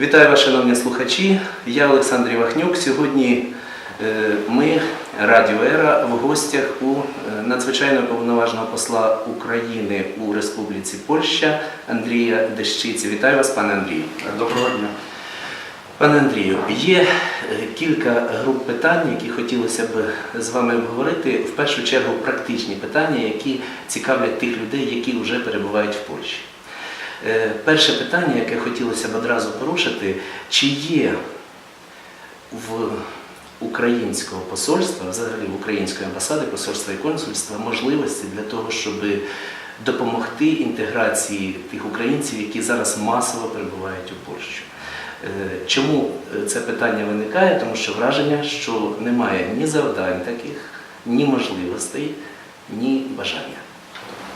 Вітаю вас, шановні слухачі. Я Олександр Івахнюк. Сьогодні е, ми, Радіо Ера, в гостях у е, надзвичайного повноважного посла України у Республіці Польща Андрія Дещиці. Вітаю вас, пане Андрію. Доброго дня. Пане Андрію, є е, кілька груп питань, які хотілося б з вами обговорити. В першу чергу практичні питання, які цікавлять тих людей, які вже перебувають в Польщі. Е, Перше питання, яке хотілося б одразу порушити, чи є в українського посольства, взагалі в української амбасади, посольства і консульства можливості для того, щоб допомогти інтеграції тих українців, які зараз масово перебувають у Польщу. Е, Чому е, це питання виникає? Тому що враження, що немає ні завдань таких, ні можливостей, ні бажання.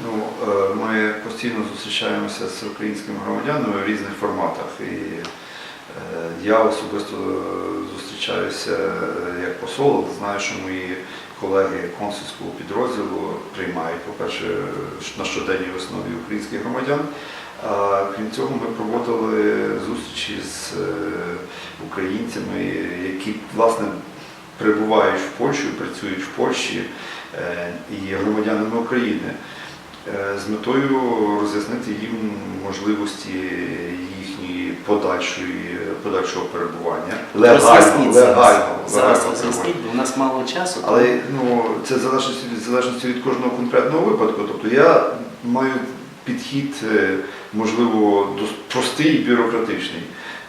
Ну, е, ми постійно зустрічаємося з українськими громадянами в різних форматах. І е, я особисто зустрічаюся е, як посол, знаю, що мої колеги консульського підрозділу приймають, по-перше, на щоденній основі українських громадян. А крім цього, ми проводили зустрічі з українцями, які власне перебувають в Польщі, працюють в Польщі і громадянами України з метою роз'яснити їм можливості їхньої подальшої, подальшого перебування. Зараз. легального, Зараз роз'ясніть, бо у нас мало часу. але ну, це залежить від залежності від кожного конкретного випадку. Тобто я маю підхід, е, можливо, простий і бюрократичний.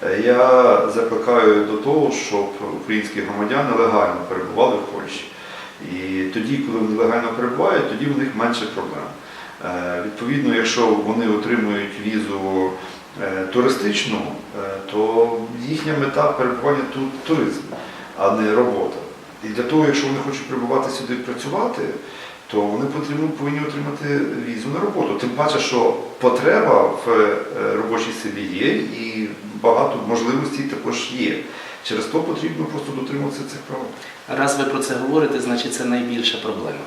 Е, Я закликаю до того, щоб українські громадяни легально перебували в Польщі. І тоді, коли вони легально перебувають, тоді в них менше проблем. Е, Відповідно, якщо вони отримують візу е, туристичну, е, то їхня мета перебування тут туризм, а не робота. І для того, якщо вони хочуть прибувати сюди і працювати, то вони потрібно, повинні отримати візу на роботу. Тим паче, що потреба в робочій силі є і багато можливостей також є. Через то потрібно просто дотримуватися цих правил. Раз ви про це говорите, значить це найбільша проблема,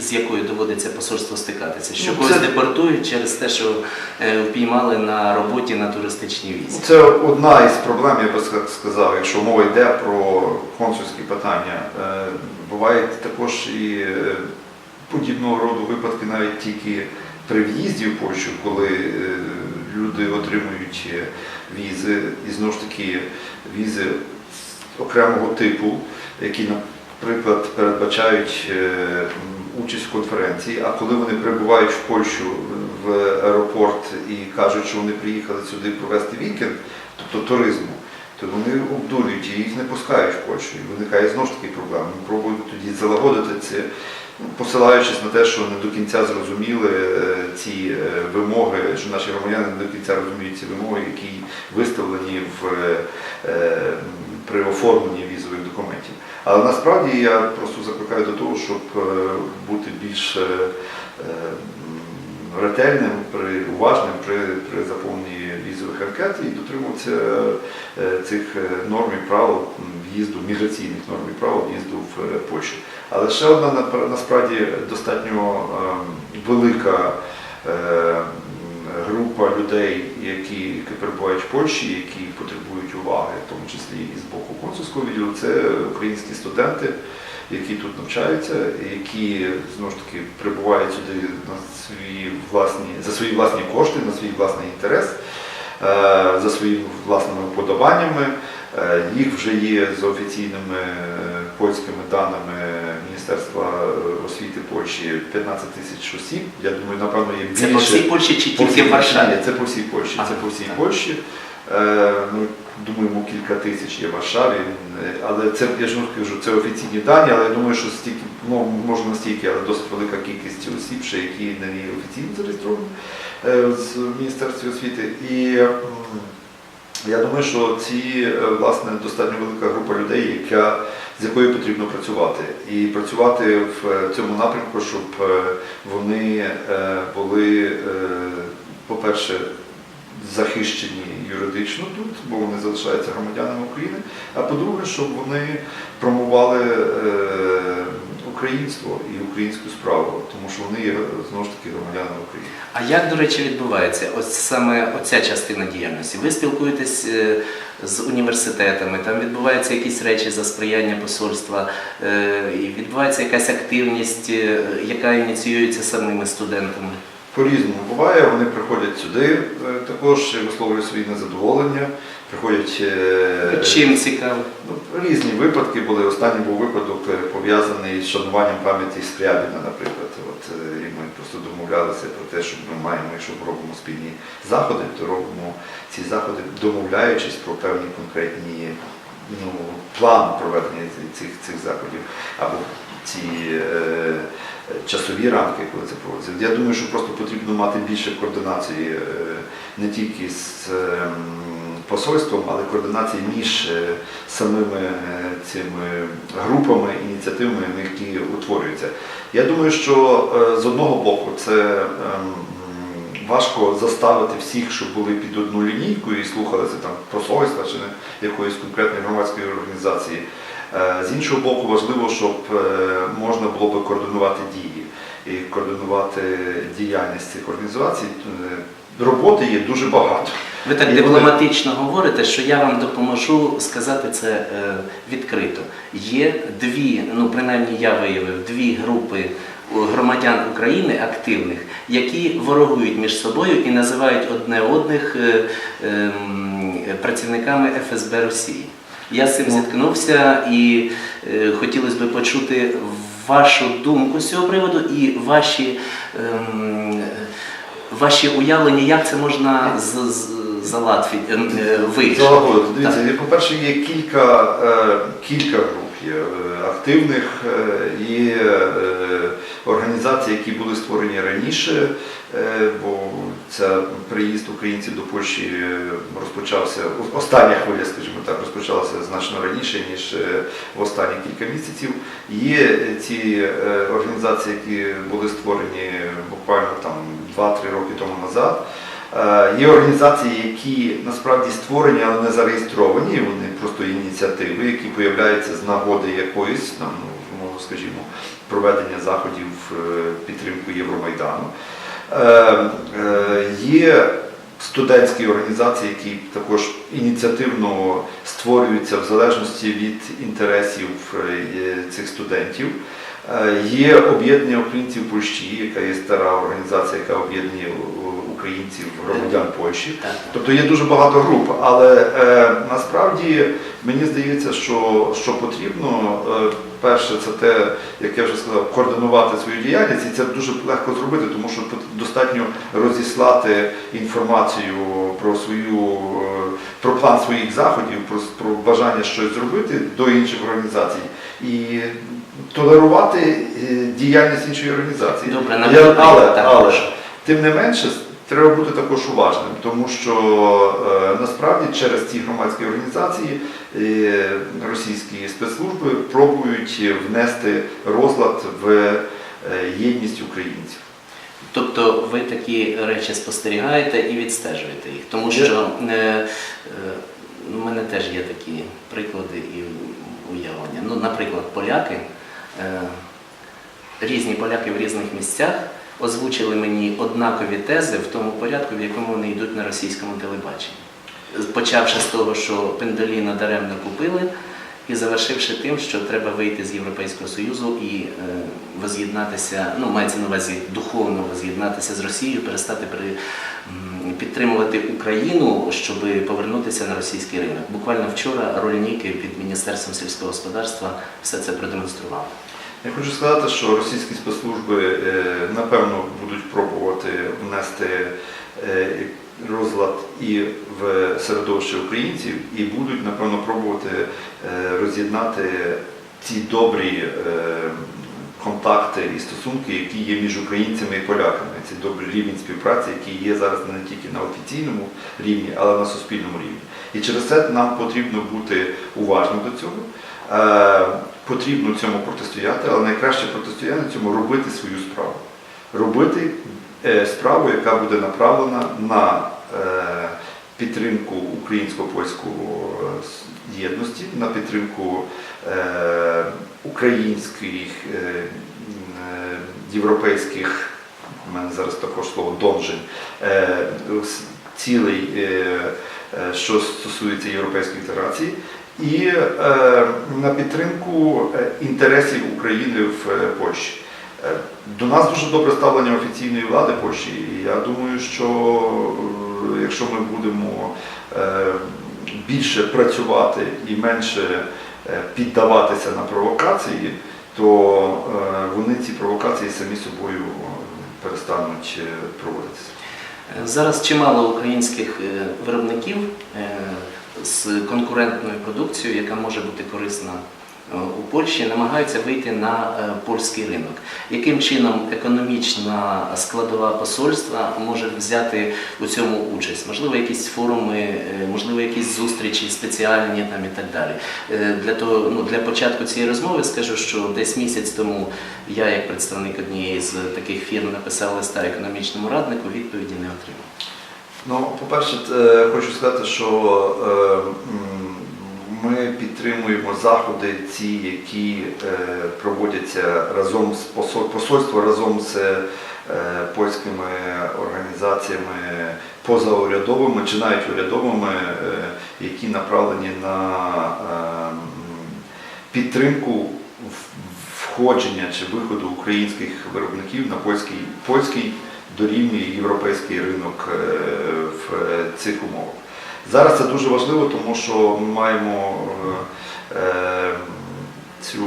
з якою доводиться посольство стикатися. Що Ну, когось це- депортують через те, що е, впіймали на роботі на туристичній візі. Це одна із проблем, я би сказав, якщо мова йде про консульські питання. Е, Бувають також і е, подібного роду випадки навіть тільки при в'їзді в Польщу, коли е, люди отримують візи, і знову ж таки візи окремого типу, які, наприклад, передбачають е, участь в конференції, а коли вони прибувають в Польщу в аеропорт і кажуть, що вони приїхали сюди провести вікенд, тобто туризму, то вони обдурюють і їх не пускають в Польщу. І виникає знову ж таки проблема. Ми пробуємо тоді залагодити це, ну, посилаючись на те, що не до кінця зрозуміли е, ці е, вимоги, що наші громадяни не до кінця розуміють ці вимоги, які виставлені в, е, при оформленні візових документів. Але насправді я просто закликаю до того, щоб е, бути більш е, е, ретельним, уважним при, при заповненні візових анкет і дотримуватися цих норм і правил в'їзду, міграційних норм і правил в'їзду в Польщу. Але ще одна насправді достатньо е, велика група людей, які, які перебувають в Польщі, які потребують уваги, в тому числі і з боку консульського відділу, це українські студенти, які тут навчаються, які знову ж таки прибувають сюди на свої власні, за свої власні кошти, на свій власний інтерес, е, за своїми власними вподобаннями. Е, Їх вже є за офіційними е, польськими даними Міністерства освіти Польщі 15 тисяч осіб. Я думаю, напевно, є більше. Це по всій Польщі чи тільки в Варшаві? Це по всій Польщі. Це по всій Польщі. Е, Ми думаємо, кілька тисяч є в Варшаві, е, але це я ж кажу, це офіційні дані, але я думаю, що стільки, ну може настільки, але досить велика кількість осіб, ще які не є офіційно зареєстровані е, з Міністерства освіти. І я думаю, що ці власне достатньо велика група людей, яка, з якою потрібно працювати. І працювати в цьому напрямку, щоб вони були, по-перше, захищені юридично тут, бо вони залишаються громадянами України. А по-друге, щоб вони промували е, українство і українську справу, тому що вони є знову ж таки громадянами України. А як, до речі, відбувається ось саме оця частина діяльності? Ви спілкуєтесь е, з університетами, там відбуваються якісь речі за сприяння посольства, е, відбувається якась активність, яка ініціюється самими студентами. По-різному буває, вони приходять сюди е, також, висловлюють свої незадоволення, приходять е, Чим цікаво? Ну, різні випадки були. Останній був випадок е, пов'язаний з шануванням пам'яті Скрябіна, наприклад. От, і ми просто домовлялися про те, що ми маємо, якщо робимо спільні заходи, то робимо ці заходи, домовляючись про певні конкретні ну, план проведення цих, цих заходів або ці е, часові рамки, коли це проводиться. Я думаю, що просто потрібно мати більше координації е, не тільки з ем, посольством, але координації між е, самими е, цими групами, ініціативами, які утворюються. Я думаю, що е, з одного боку це ем, важко заставити всіх, щоб були під одну лінійку і слухалися там посольства чи не якоїсь конкретної громадської організації. Е, З іншого боку, важливо, щоб е, можна було би координувати дії і координувати діяльність цих організацій. Е, Роботи є дуже багато. Ви так І дипломатично говорите, що я вам допоможу сказати це е, відкрито. Є дві, ну принаймні я виявив, дві групи громадян України активних, які ворогують між собою і називають одне одних е, ем, працівниками ФСБ Росії. Я з цим зіткнувся і е, хотілося б почути вашу думку з цього приводу і ваші. ем, Ваші уявлення, як це можна з, з, залатві- ем, е? Залагодити. Дивіться, по-перше, є кілька, кілька груп. Є активних, є організації, які були створені раніше, е, бо це приїзд українців до Польщі е, розпочався, остання хвиля, скажімо так, розпочалася значно раніше, ніж е, в останні кілька місяців. Є ці організації, які були створені буквально там 2-3 роки тому назад. Є організації, які насправді створені, але не зареєстровані. Вони просто ініціативи, які появляються з нагоди якоїсь, там, ну, скажімо, проведення заходів е, підтримку Євромайдану. Е, е, Є студентські організації, які також ініціативно створюються в залежності від інтересів цих студентів. Е, Є об'єднання українців Польщі, яка є стара організація, яка об'єднує е, українців, громадян Польщі. Тобто є дуже багато груп, але е, насправді мені здається, що, що потрібно, е, перше, це те, як я вже сказав, координувати свою діяльність, і це дуже легко зробити, тому що достатньо розіслати інформацію про свою е, про план своїх заходів, про, про бажання щось зробити до інших організацій. І толерувати е, діяльність іншої організації. Добре, Я- наприклад, але, але. Тим не менше, треба бути також уважним, тому що е, насправді через ці громадські організації е, російські спецслужби пробують внести розлад в е, єдність українців. Тобто ви такі речі спостерігаєте і відстежуєте їх. Тому що е, е, у мене теж є такі приклади і уявлення. Ну, наприклад, поляки, різні поляки в різних місцях озвучили мені однакові тези в тому порядку, в якому вони йдуть на російському телебаченні. Почавши з того, що Пендоліна даремно купили, і завершивши тим, що треба вийти з Європейського Союзу і е, воз'єднатися, ну мається на увазі духовно воз'єднатися з Росією, перестати при, підтримувати Україну, щоб повернутися на російський ринок. Буквально вчора рольники під Міністерством сільського господарства все це продемонстрували. Я хочу сказати, що російські спецслужби е, напевно будуть пробувати внести е, розлад і в середовище українців, і будуть напевно пробувати е, роз'єднати ці добрі контакти і стосунки, які є між українцями і поляками. Це добрий рівень співпраці, який є зараз не тільки на офіційному рівні, але на суспільному рівні. І через це нам потрібно бути уважним до цього. Е, Потрібно цьому протистояти, але найкраще протистояння цьому робити свою справу. Робити е, справу, яка буде направлена на е, підтримку українсько-польського е, єдності, на підтримку е, українських е, європейських, у мене зараз також слово донжень, е, цілей, що стосується європейської інтеграції, і е, на підтримку інтересів України в Польщі. До нас дуже добре ставлення офіційної влади Польщі, і я думаю, що якщо ми будемо е, більше працювати і менше е, піддаватися на провокації, то е, вони ці провокації самі собою перестануть проводитися. Зараз чимало українських виробників з конкурентною продукцією, яка може бути корисна у Польщі, намагаються вийти на е, польський ринок. Яким чином економічна складова посольства може взяти у цьому участь? Можливо, якісь форуми, е, можливо, якісь зустрічі спеціальні там і так далі. Е, Для того, ну для початку цієї розмови скажу, що десь місяць тому я, як представник однієї з таких фірм, написав листа економічному раднику, відповіді не отримав. Ну, по-перше, е, хочу сказати, що е, ми підтримуємо заходи, ці, які е, проводяться разом з посоль- посольство разом з е, польськими організаціями позаурядовими чи навіть урядовими, е, які направлені на е, підтримку входження чи виходу українських виробників на польський, польський дорівнює європейський ринок в цих умовах. Зараз це дуже важливо, тому що ми маємо е, е, цю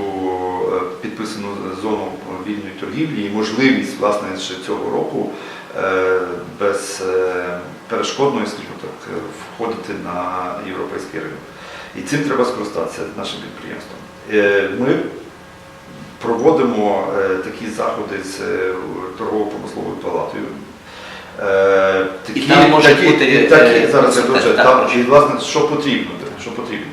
е, підписану зону вільної торгівлі і можливість власне ще цього року без перешкодної, скажімо так, входити на європейський ринок. І цим треба скористатися нашим підприємством. Ми проводимо такі заходи з торгово-промисловою палатою. Е, І там можуть бути, такі, е, зараз я дуже, там, і власне, що потрібно, що потрібно.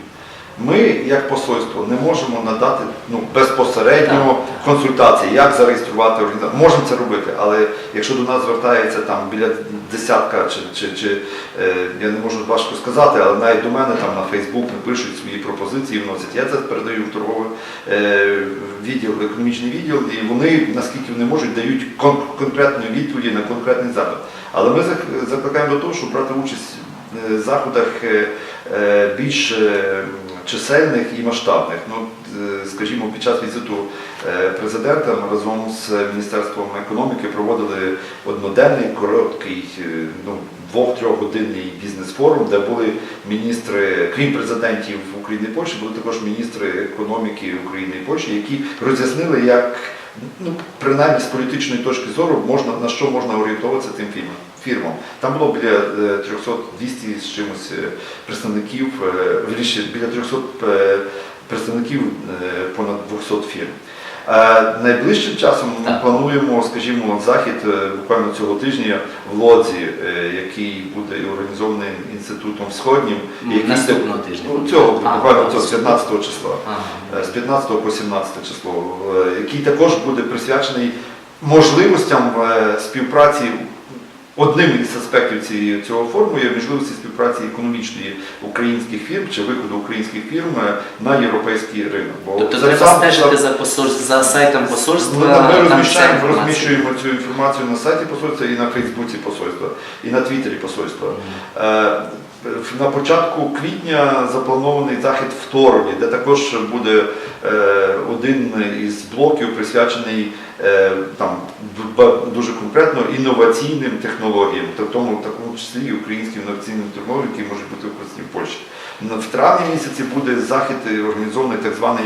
Ми, як посольство, не можемо надати ну, безпосередньо консультації, як зареєструвати організацію. Можемо це робити, але якщо до нас звертається там біля десятка, чи, чи, чи е, я не можу важко сказати, але навіть до мене там на Фейсбук не пишуть свої пропозиції, вносять. Я це передаю в торговий е, відділ, економічний відділ, і вони, наскільки вони можуть, дають кон- конкретну відповіді на конкретний запит. Але ми закликаємо до того, щоб брати участь е, в заходах е, е, більш е, чисельних і масштабних. Ну, е, скажімо, під час візиту е, президента ми разом з Міністерством економіки проводили одноденний, короткий, е, ну, двох-трьохгодинний бізнес-форум, де були міністри, крім президентів України і Польщі, були також міністри економіки України і Польщі, які роз'яснили, як ну, принаймні з політичної точки зору можна на що можна орієнтуватися тим фірмам. Фірмам. Там було біля е, 300 200 з чимось е, представників, е, вірніше, біля 300 е, представників е, понад 200 фірм. Е, Найближчим часом ми плануємо, скажімо, захід е, буквально цього тижня в Лодзі, е, який буде організований інститутом Сходнім. який- Наступного тижня. Ну, цього буквально цього 15 числа. Е, з 15 по 17 число, е, який також буде присвячений можливостям е, співпраці. Одним із аспектів цієї- цього форуму є можливості співпраці економічної українських фірм чи виходу українських фірм е, на європейський ринок. Бо Тобто це треба сам- стежити за посольств, за сайтом посольства. ми, ми розміщаємо, розміщуємо цю інформацію на сайті посольства і на Фейсбуці посольства, і на Твіттері посольства. Е, На початку квітня запланований захід в Торові, де також буде е, один із блоків присвячений там дуже конкретно інноваційним технологіям, та в тому такому числі і українським інноваційним технологіям, які можуть бути використані в Польщі. В травні місяці буде захід е, організований так званий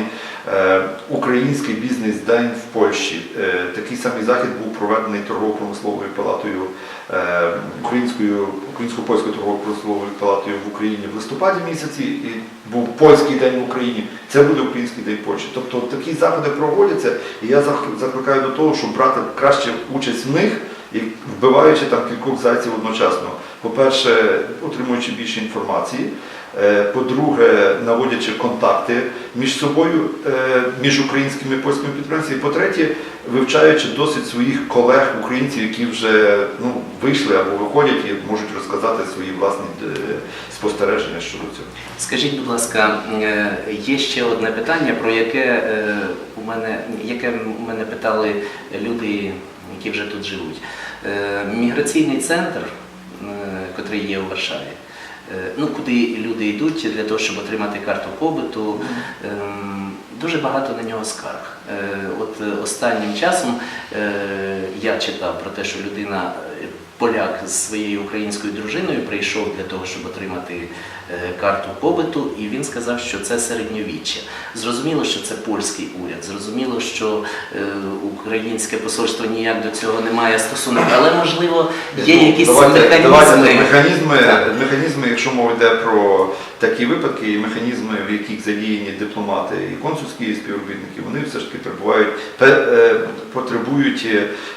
е, Український бізнес-день в Польщі. Е, Такий самий захід був проведений торгово-промисловою палатою е, українською українсько-польською торгово-промисловою палатою в Україні в листопаді місяці. І був польський день в Україні. Це буде український день Польщі. Тобто такі заходи проводяться, і я закликаю до того, щоб брати краще участь в них і вбиваючи там кількох зайців одночасно. По-перше, отримуючи більше інформації. Е, По-друге, наводячи контакти між собою, е, між українськими і польськими підприємцями. І по-третє, вивчаючи досвід своїх колег українців, які вже ну, вийшли або виходять і можуть розказати свої власні е, спостереження щодо цього. Скажіть, будь ласка, є ще одне питання, про яке у мене, яке у мене питали люди, які вже тут живуть. Міграційний центр, котрий є у Варшаві, е, ну, куди люди йдуть для того, щоб отримати карту побуту, ем, дуже багато на нього скарг. Е, От е, останнім часом е, я читав про те, що людина. Поляк з своєю українською дружиною прийшов для того, щоб отримати е, карту побиту, і він сказав, що це середньовіччя. Зрозуміло, що це польський уряд, зрозуміло, що е, українське посольство ніяк до цього не має стосунок, але можливо є Ну, якісь давайте, механізми. Давайте, механізми, Так. механізми, якщо мова йде про такі випадки, і механізми, в яких задіяні дипломати і консульські співробітники, вони все ж таки перебувають, пе- е, потребують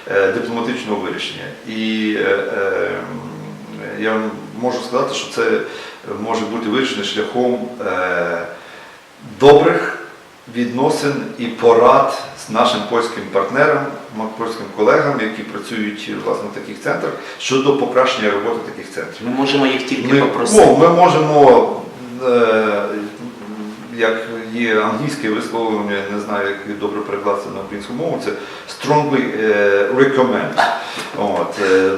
е, дипломатичного вирішення. І е, е, я можу сказати, що це може бути вирішено шляхом е, добрих відносин і порад з нашим польським партнерам, м- польським колегам, які працюють власне в таких центрах, щодо покращення роботи таких центрів. Ми можемо їх тільки Ми, попросити. ну, ми можемо, е, як є англійське висловлення, не знаю, як добре перекладатися на українську мову, це strongly е, recommend. От, е,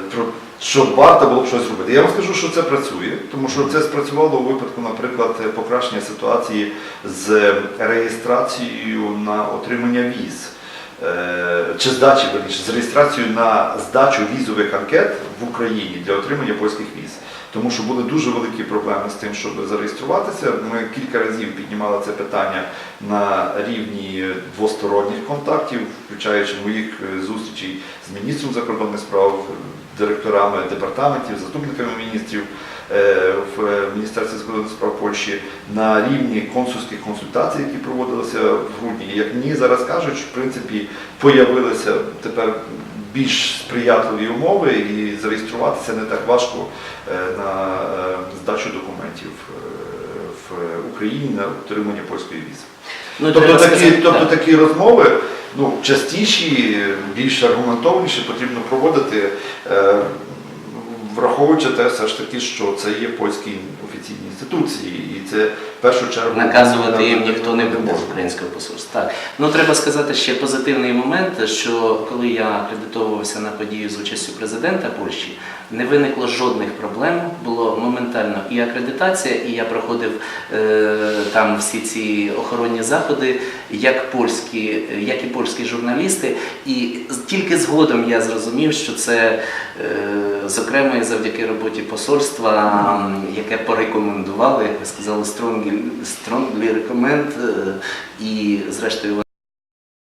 що варто було б щось робити. Я вам скажу, що це працює, тому що це спрацювало у випадку, наприклад, е, покращення ситуації з реєстрацією на отримання віз. Е, Чи здачі, верніше, з реєстрацією на здачу візових анкет в Україні для отримання польських віз. Тому що були дуже великі проблеми з тим, щоб зареєструватися. Ми кілька разів піднімали це питання на рівні двосторонніх контактів, включаючи моїх е, зустрічей з міністром закордонних справ, директорами департаментів, заступниками міністрів е, в е, Міністерстві закордонних справ Польщі на рівні консульських консультацій, які проводилися в грудні. Як мені зараз кажуть, в принципі, появилися тепер більш сприятливі умови і зареєструватися не так важко е, на е, здачу документів е, в Україні на отримання польської візи. Ну, Тобто такі, тобто так. такі розмови ну, частіші, більш аргументованіші потрібно проводити, враховуючи те все ж таки, що це є польські офіційні інституції, і це в першу чергу Наказувати їм ніхто не буде з українського посольства. Так. Ну треба сказати ще позитивний момент, що коли я акредитовувався на подію з участю президента Польщі, не виникло жодних проблем. Було моментально і акредитація, і я проходив е, там всі ці охоронні заходи, як польські, як і польські журналісти. І тільки згодом я зрозумів, що це е, зокрема і завдяки роботі посольства, яке порекомендували, ви сказали, strongly, strongly recommend, е, і зрештою